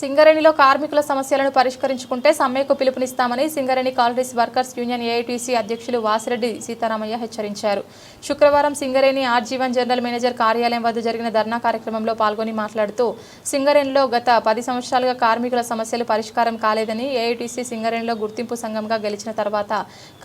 సింగరేణిలో కార్మికుల సమస్యలను పరిష్కరించుకుంటే సమ్మెకు పిలుపునిస్తామని Singareni collieries workers union AITC అధ్యక్షులు వాసిరెడ్డి సీతారామయ్య హెచ్చరించారు. శుక్రవారం సింగరేణి ఆర్జీవన్ జనరల్ మేనేజర్ కార్యాలయం వద్ద జరిగిన ధర్నా కార్యక్రమంలో పాల్గొని మాట్లాడుతూ సింగరేణిలో గత పది సంవత్సరాలుగా కార్మికుల సమస్యలు పరిష్కారం కాలేదని ఏఐటీసీ సింగరేణిలో గుర్తింపు సంఘంగా గెలిచిన తర్వాత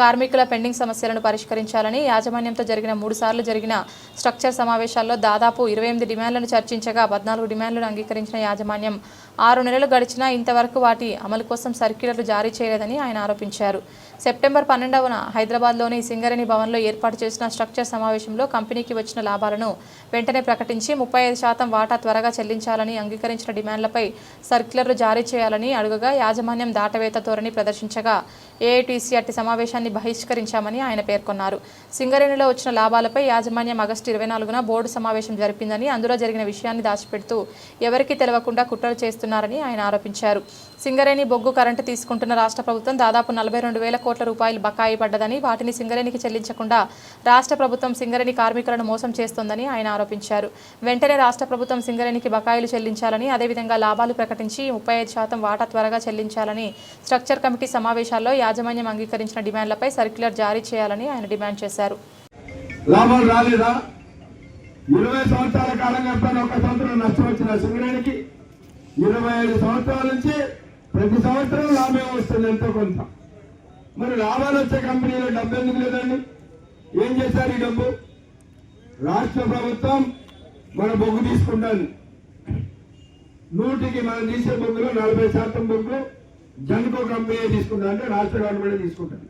కార్మికుల పెండింగ్ సమస్యలను పరిష్కరించాలని యాజమాన్యంతో జరిగిన మూడు సార్లు జరిగిన స్ట్రక్చర్ సమావేశాల్లో దాదాపు ఇరవై ఎనిమిది డిమాండ్లను చర్చించగా పద్నాలుగు డిమాండ్లను అంగీకరించిన యాజమాన్యం ఆరు నెలలు గడిచినా ఇంతవరకు వాటి అమలు కోసం సర్క్యులర్లు జారీ చేయలేదని ఆయన ఆరోపించారు. సెప్టెంబర్ పన్నెండవన హైదరాబాద్లోని సింగరేణి భవన్లో ఏర్పాటు చేసిన స్ట్రక్చర్ సమావేశంలో కంపెనీకి వచ్చిన లాభాలను వెంటనే ప్రకటించి ముప్పై ఐదు శాతం వాటా త్వరగా చెల్లించాలని అంగీకరించిన డిమాండ్లపై సర్క్యులర్లు జారీ చేయాలని అడుగగా యాజమాన్యం దాటవేత ధోరణి ప్రదర్శించగా ఏఐటీసీఆర్టీ సమావేశాన్ని బహిష్కరించామని ఆయన పేర్కొన్నారు. సింగరేణిలో వచ్చిన లాభాలపై యాజమాన్యం ఆగస్టు ఇరవై నాలుగున బోర్డు సమావేశం జరిపిందని అందులో జరిగిన విషయాన్ని దాచిపెడుతూ ఎవరికీ తెలవకుండా కుట్రలు చేస్తున్నారని ఆయన ఆరోపించారు. సింగరేణి బొగ్గు కరెంటు తీసుకుంటున్న రాష్ట్ర ప్రభుత్వం దాదాపు నలభై రెండు వేల కోట్ల రూపాయలు బకాయి పడ్డదని వాటిని సింగరేణికి చెల్లించకుండా రాష్ట్ర ప్రభుత్వం సింగరేణి కార్మికులను మోసం చేస్తోందని ఆయన ఆరోపించారు. వెంటనే రాష్ట్ర ప్రభుత్వం సింగరేణికి బకాయిలు చెల్లించాలని అదేవిధంగా లాభాలు ప్రకటించి ముప్పై ఐదు శాతం వాటా త్వరగా చెల్లించాలని స్ట్రక్చర్ కమిటీ సమావేశాల్లో యాజమాన్యం అంగీకరించిన డిమాండ్లపై సర్క్యులర్ జారీ చేయాలని ఆయన డిమాండ్ చేశారు. రాలేదా? ఇరవై సంవత్సరాల కాలంగా ఒక సంవత్సరం నష్టం వచ్చిన సింగరేణికి? ఇరవై ఐదు సంవత్సరాల నుంచి ప్రతి సంవత్సరం లాభం వస్తుంది ఎంతో కొంత. మరి లాభాలు వచ్చే కంపెనీలో డబ్బు ఎందుకు లేదండి? ఏం చేశారు ఈ డబ్బు? రాష్ట్ర ప్రభుత్వం మన బొగ్గు తీసుకుంటాను. నూటికి మనం తీసే బొగ్గులో నలభై శాతం బొగ్గు జన్కో కంపెనీ తీసుకుంటా అంటే రాష్ట్ర గవర్నమెంట్ తీసుకుంటాను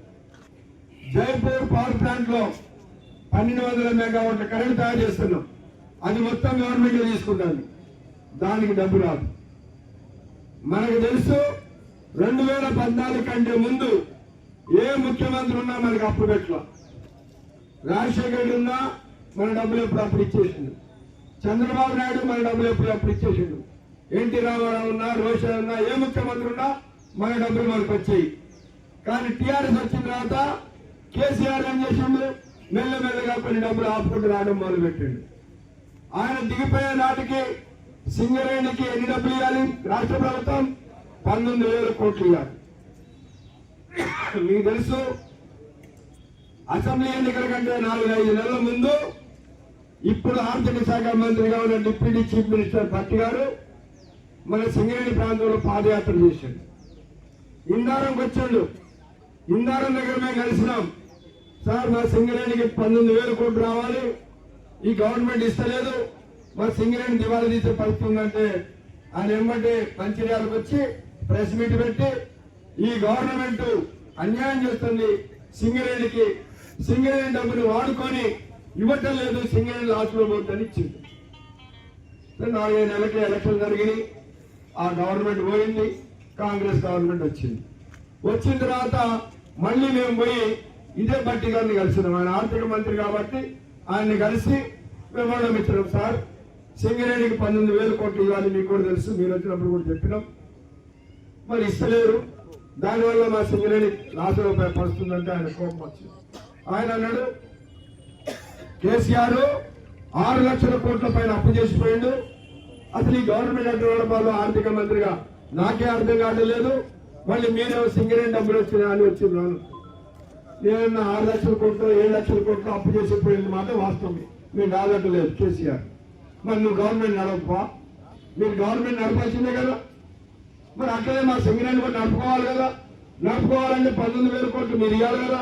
జైపూర్ పవర్ ప్లాంట్లో పన్నెండు వందల మెగావాట్ల కరెంట్ తయారు చేస్తున్నాం. అది మొత్తం గవర్నమెంట్ తీసుకుంటాను. దానికి డబ్బు రాదు. మనకు తెలుసు రెండు వేల పద్నాలుగు కంటే ముందు ఏ ముఖ్యమంత్రి ఉన్నా మనకి అప్పు పెట్టలో. రాజశేఖర్ రెడ్డి ఉన్నా మన డబ్బులు ఎప్పుడు అప్పుడు ఇచ్చేసిండు. చంద్రబాబు నాయుడు మన డబ్బులు ఎప్పుడు అప్పుడు ఇచ్చేసిండు. ఎన్టీ రామారావు ఉన్నా రోషన్ ఉన్నా ఏ ముఖ్యమంత్రి ఉన్నా మన డబ్బులు మనకు వచ్చాయి. కానీ టీఆర్ఎస్ వచ్చిన తర్వాత కేసీఆర్ ఏం చేసిండు? మెల్లమెల్లగా కొన్ని డబ్బులు ఆపుకుంటూ రావడం మొదలు పెట్టిండు ఆయన దిగిపోయే నాటికి సింగరేణికి ఎన్ని డబ్బులు ఇవ్వాలి? రాష్ట్ర ప్రభుత్వం? పంతొమ్మిది వేల కోట్లు ఇవ్వాలి. మీకు తెలుసు అసెంబ్లీ ఎన్నికల కంటే నాలుగు ఐదు నెలల ముందు ఇప్పుడు ఆర్థిక శాఖ మంత్రిగా ఉన్న డిప్యూటీ చీఫ్ మినిస్టర్ భట్టి గారు మన సింగరేణి ప్రాంతంలో పాదయాత్ర చేశాడు ఇందారంకి వచ్చాడు. ఇందారం దగ్గర మేము కలిసినాం. సార్ మా సింగరేణికి పంతొమ్మిది వేల కోట్లు రావాలి. ఈ గవర్నమెంట్ ఇస్తలేదు. మరి సింగరేణి దివాళా తీసే పరిస్థితి ఉందంటే ఆయన ఏమంటే మంచిర్యాలకు వచ్చి ప్రెస్ మీట్ పెట్టి ఈ గవర్నమెంట్ అన్యాయం చేస్తుంది సింగరేణికి. సింగరేణి డబ్బులు వాడుకొని ఇవ్వటం లేదు సింగరేణి లాస్ట్లో పోతుందని ఇచ్చింది. నాలుగైదు నెలలకి ఎలక్షన్ జరిగినాయి. ఆ గవర్నమెంట్ పోయింది కాంగ్రెస్ గవర్నమెంట్ వచ్చింది. వచ్చిన తర్వాత మళ్ళీ మేము పోయి ఇదే బట్టి గారిని కలిసినాం. ఆయన ఆర్థిక మంత్రి కాబట్టి ఆయన్ని కలిసి మెమోడం మిత్రం సార్. సింగరేణికి పన్నెండు వేల కోట్లు ఇవ్వాలి మీకు కూడా తెలుసు మీరు వచ్చినప్పుడు కూడా చెప్పినాం. మరి ఇస్తలేరు. దానివల్ల మా సింగరేణి లాసులో పడుతుందంటే ఆయన కోపం వచ్చింది. ఆయన అన్నాడు కేసీఆర్ ఆరు లక్షల కోట్ల పైన అప్పు చేసిపోయిండు. అసలు ఈ గవర్నమెంట్ అడ్డవాళ్ళలో ఆర్థిక మంత్రిగా నాకే అర్థం కావట్లేదు మళ్ళీ మీరేమో సింగరేణి డబ్బులు వచ్చినా అని వచ్చిన్నాను నేను ఆరు లక్షల కోట్లు ఏడు లక్షల కోట్లు అప్పు చేసిపోయింది మాట వాస్తవం మీరు రాదట్టలేదు కేసీఆర్. మరి నువ్వు గవర్నమెంట్ నడపా మీరు గవర్నమెంట్ నడపాల్సిందే కదా. మరి అట్లనే మా సింగరేణి కూడా నడుపుకోవాలి కదా. నడుపుకోవాలంటే పంతొమ్మిది వేల కోట్లు మీరు ఇవ్వాలి కదా.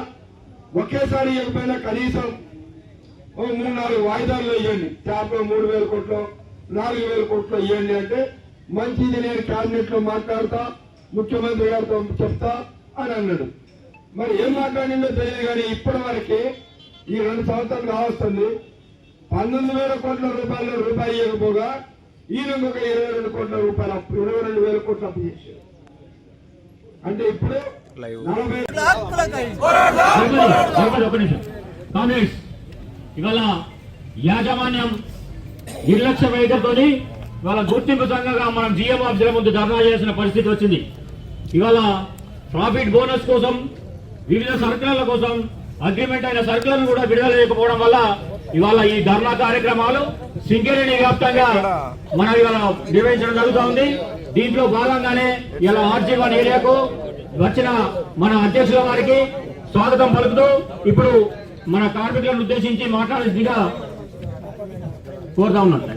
ఒకేసారి ఇవ్వకపోయినా కనీసం ఓ మూడు నాలుగు వాయిదాల్లో ఇవ్వండి. ట్యాప్లో మూడు వేల కోట్లు నాలుగు వేల కోట్లు ఇవ్వండి అంటే మంచిది నేను క్యాబినెట్లో మాట్లాడతా ముఖ్యమంత్రి గారితో చెప్తా అని అన్నాడు. మరి ఏం మాట్లాడిందో తెలియదు కానీ ఇప్పటి వరకు ఈ రెండు సంవత్సరాలు కావస్తుంది పంతొమ్మిది వేల కోట్ల రూపాయలు రూపాయి ఇవ్వకపోగా ఈయన ఒక ఇరవై రెండు కోట్ల రూపాయలు అప్పు ఇరవై రెండు వేల కోట్లు అప్పు చేశారు. అంటే ఇప్పుడు కాంగ్రెస్ ఇవాళ యాజమాన్యం నిర్లక్ష్య వైఖరితోని ఇవాళ గుర్తింపు సంఘంగా మనం జిఎం ఆఫీసుల ముందు ధర్నా చేసిన పరిస్థితి వచ్చింది. ఇవాళ ప్రాఫిట్ బోనస్ కోసం వివిధ సర్కులర్ల కోసం అగ్రిమెంట్ అయిన సర్కులను కూడా విడుదల చేయకపోవడం వల్ల ఇవాళ ఈ ధర్నా కార్యక్రమాలు సింగరేణి వ్యాప్తంగా మనం ఇవాళ నిర్వహించడం జరుగుతూ ఉంది దీంట్లో భాగంగానే ఇలా ఆర్జీ వన్ ఏరియాకు వచ్చిన మన అధ్యక్షుల వారికి స్వాగతం పలుకుతూ ఇప్పుడు మన కార్మికులను ఉద్దేశించి మాట్లాడాల్సిందిగా కోరుతా ఉన్నాను.